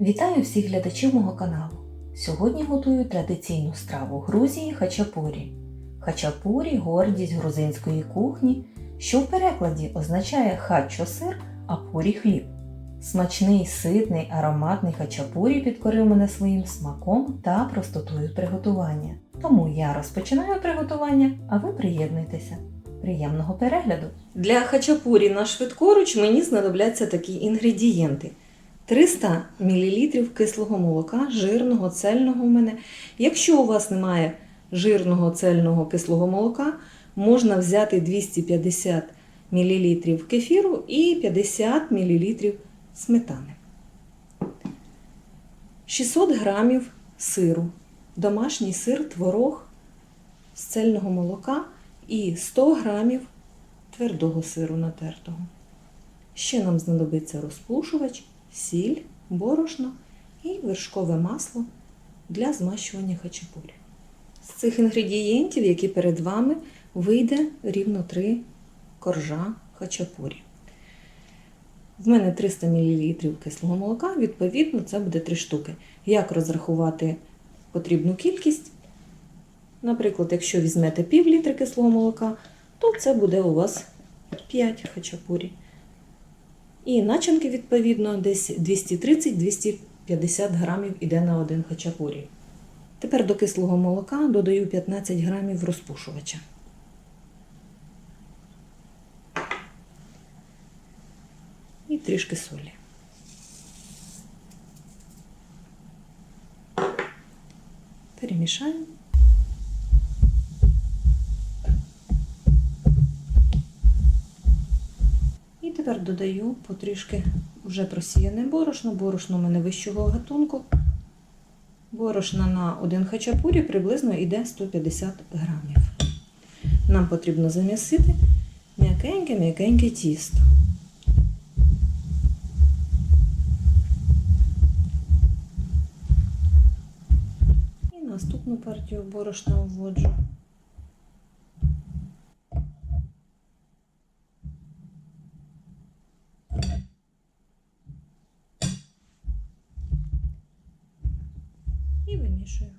Вітаю всіх глядачів мого каналу. Сьогодні готую традиційну страву Грузії хачапурі. Хачапурі гордість грузинської кухні, що в перекладі означає хачо сир, а пурі хліб. Смачний, ситний, ароматний хачапурі підкорив мене своїм смаком та простотою приготування. Тому я розпочинаю приготування, а ви приєднуйтеся. Приємного перегляду! Для хачапурі на швидкоруч мені знадобляться такі інгредієнти. 300 мл кислого молока, жирного, цельного в мене. Якщо у вас немає жирного цельного кислого молока, можна взяти 250 мл кефіру і 50 мл сметани. 600 г сиру, домашній сир, творог з цельного молока і 100 г твердого сиру натертого. Ще нам знадобиться розпушувач, сіль, борошно і вершкове масло для змащування хачапурі. З цих інгредієнтів, які перед вами, вийде рівно 3 коржа хачапурі. В мене 300 мл кислого молока, відповідно, це буде 3 штуки. Як розрахувати потрібну кількість? Наприклад, якщо візьмете пів літра кислого молока, то це буде у вас 5 хачапурі. І начинки, відповідно, десь 230-250 грамів іде на один хачапурі. Тепер до кислого молока додаю 15 грамів розпушувача. І трішки солі. Перемішаємо. Тепер додаю потрішки вже просіяне борошно. Борошно у мене вищого гатунку. Борошна на один хачапурі приблизно йде 150 грамів. Нам потрібно замісити м'якеньке-м'якеньке тісто. І наступну партію борошна вводжу. і вимішую.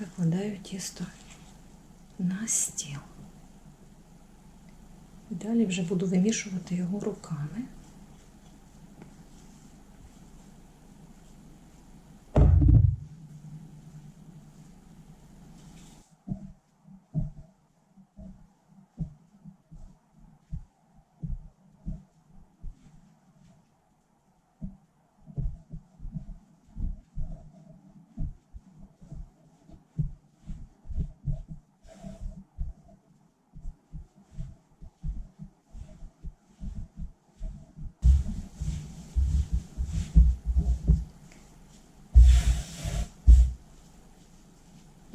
Викладаю тісто на стіл. Далі вже буду вимішувати його руками.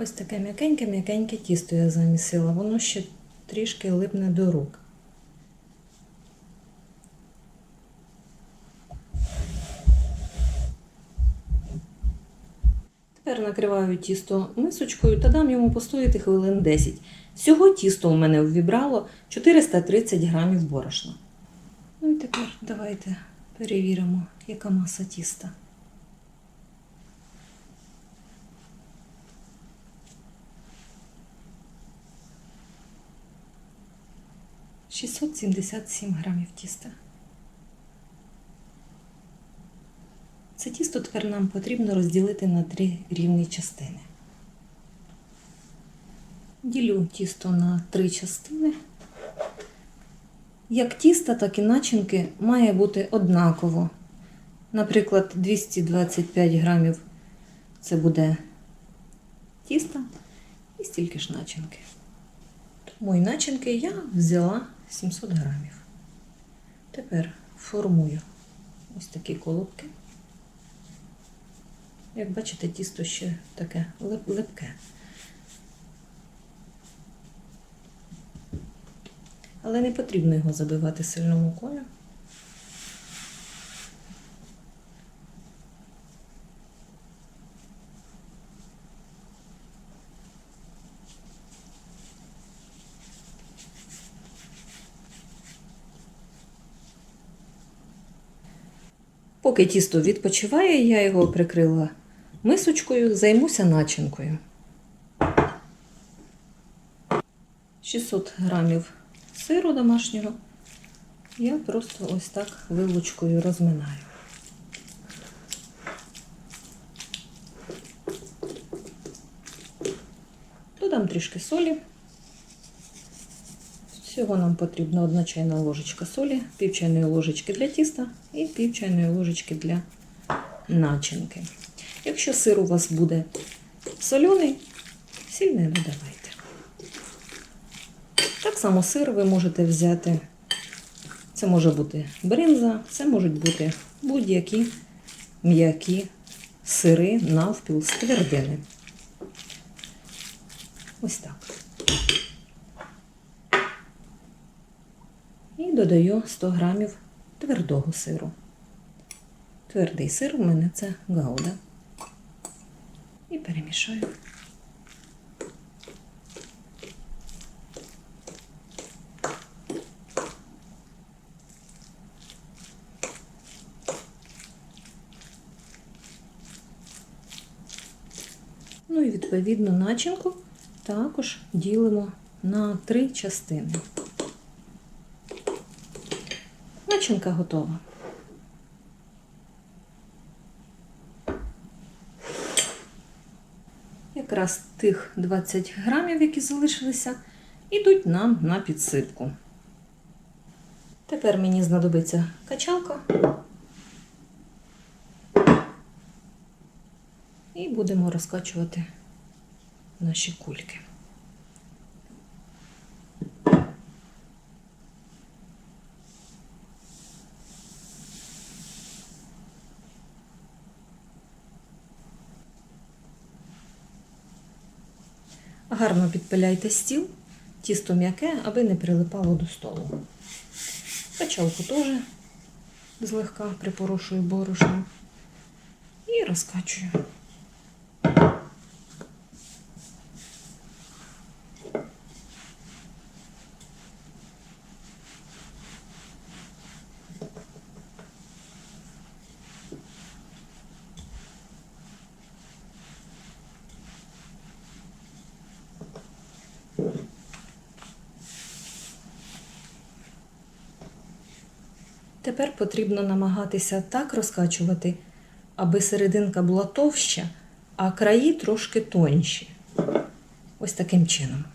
Ось таке м'якеньке-м'якеньке тісто я замісила. Воно ще трішки липне до рук. Тепер накриваю тісто мисочкою та дам йому постояти хвилин 10. Всього тісто у мене ввібрало 430 грамів борошна. Ну і тепер давайте перевіримо, яка маса тіста. 677 грамів тіста. Це тісто тепер нам потрібно розділити на три рівні частини. Ділю тісто на три частини. Як тіста, так і начинки має бути однаково. Наприклад, 225 грамів це буде тіста і стільки ж начинки. І начинки я взяла 700 грамів. Тепер формую ось такі колобки. Як бачите, тісто ще таке липке. Але не потрібно його забивати сильно мукою. Поки тісто відпочиває, я його прикрила мисочкою, займуся начинкою. 600 грамів сиру домашнього я просто ось так вилочкою розминаю. Додам трішки солі. Всього нам потрібна одна чайна ложечка солі, пів чайної ложечки для тіста і пів чайної ложечки для начинки. Якщо сир у вас буде соляний, сіль не додавайте. Так само сир ви можете взяти. Це може бути бринза, це можуть бути будь-які м'які сири навпіл з твердини. Ось так. І додаю 100 грамів твердого сиру. Твердий сир у мене це гауда. І перемішаю. Ну і відповідно начинку також ділимо на три частини. Начинка готова. Якраз тих 20 грамів, які залишилися, ідуть нам на підсипку. Тепер мені знадобиться качалка. І будемо розкачувати наші кульки. Гарно підпиляйте стіл, тісто м'яке, аби не прилипало до столу. Печалку теж злегка припорошую борошном і розкачую. Тепер потрібно намагатися так розкачувати, аби серединка була товща, а краї трошки тонші. Ось таким чином. –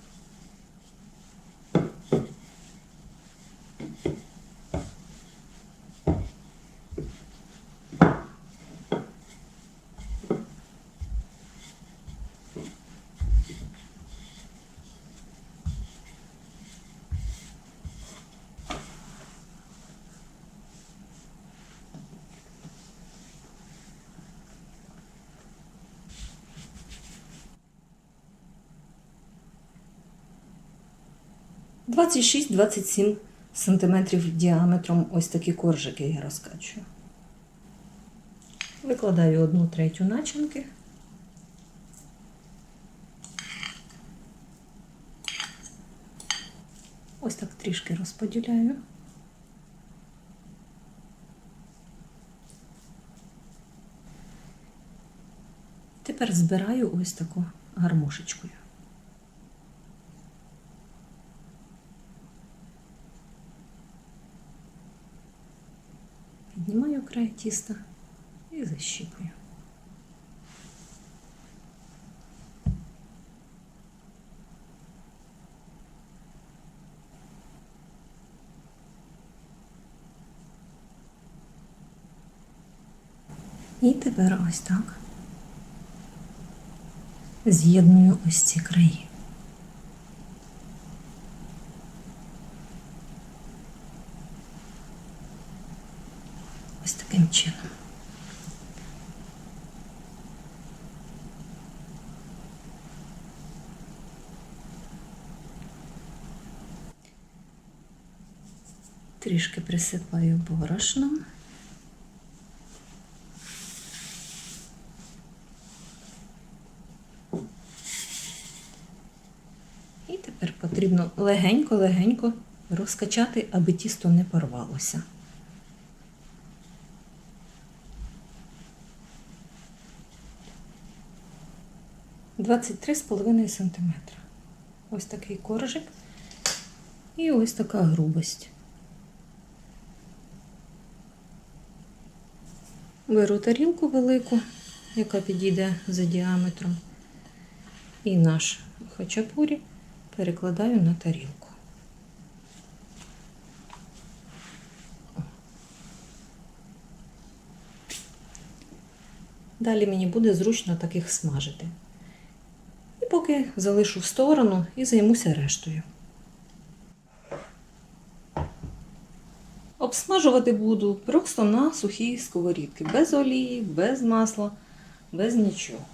26-27 сантиметрів діаметром ось такі коржики я розкачую. Викладаю одну третю начинки. Ось так трішки розподіляю. Тепер збираю ось таку гармошечкою. Піднімаю край тіста і защіпую. І тепер ось так з'єдную ось ці краї. Ось таким чином. Трішки присипаю борошном. І тепер потрібно легенько-легенько розкачати, аби тісто не порвалося. 23,5 см. Ось такий коржик і ось така грубость. Беру тарілку велику, яка підійде за діаметром, і наш хачапурі перекладаю на тарілку. Далі мені буде зручно таких смажити. Поки залишу в сторону і займуся рештою. Обсмажувати буду просто на сухій сковорідці, без олії, без масла, без нічого.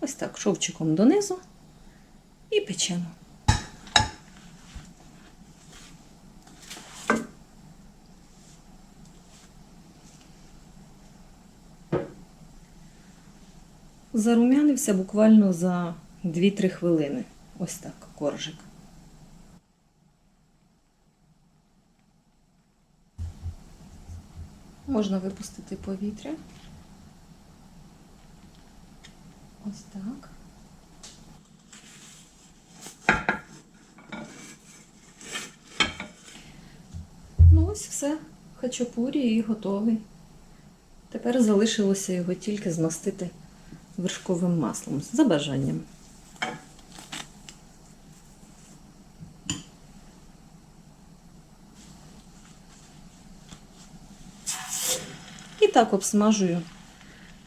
Ось так шовчиком донизу і печемо. Зарум'янився буквально за 2-3 хвилини. Ось так коржик. Можна випустити повітря. Ось так. Ну, ось все. Хачапурі і готовий. Тепер залишилося його тільки змастити вершковим маслом за бажанням. І так обсмажую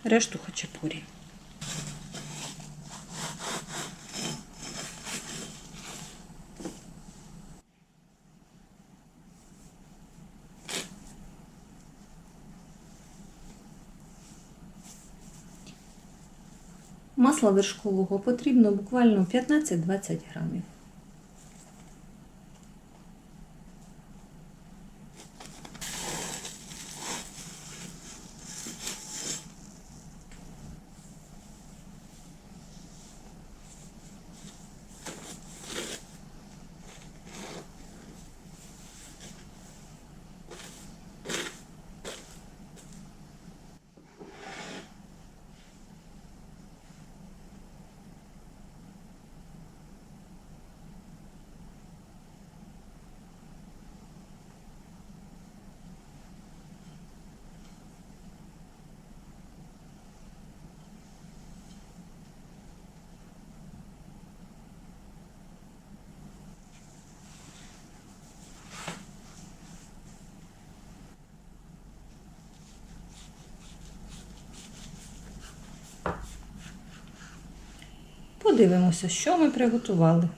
решту хачапурі. Масла вершкового потрібно буквально 15-20 грамів. Подивимося, що ми приготували.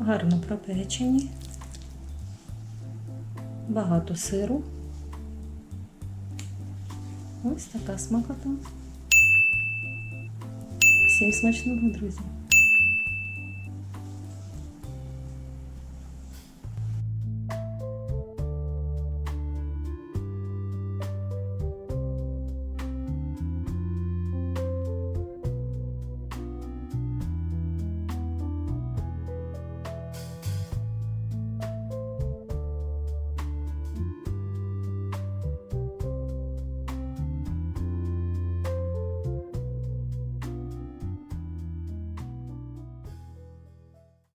Гарно пропечені, багато сиру. Ось така смакота. Всім смачного, друзі!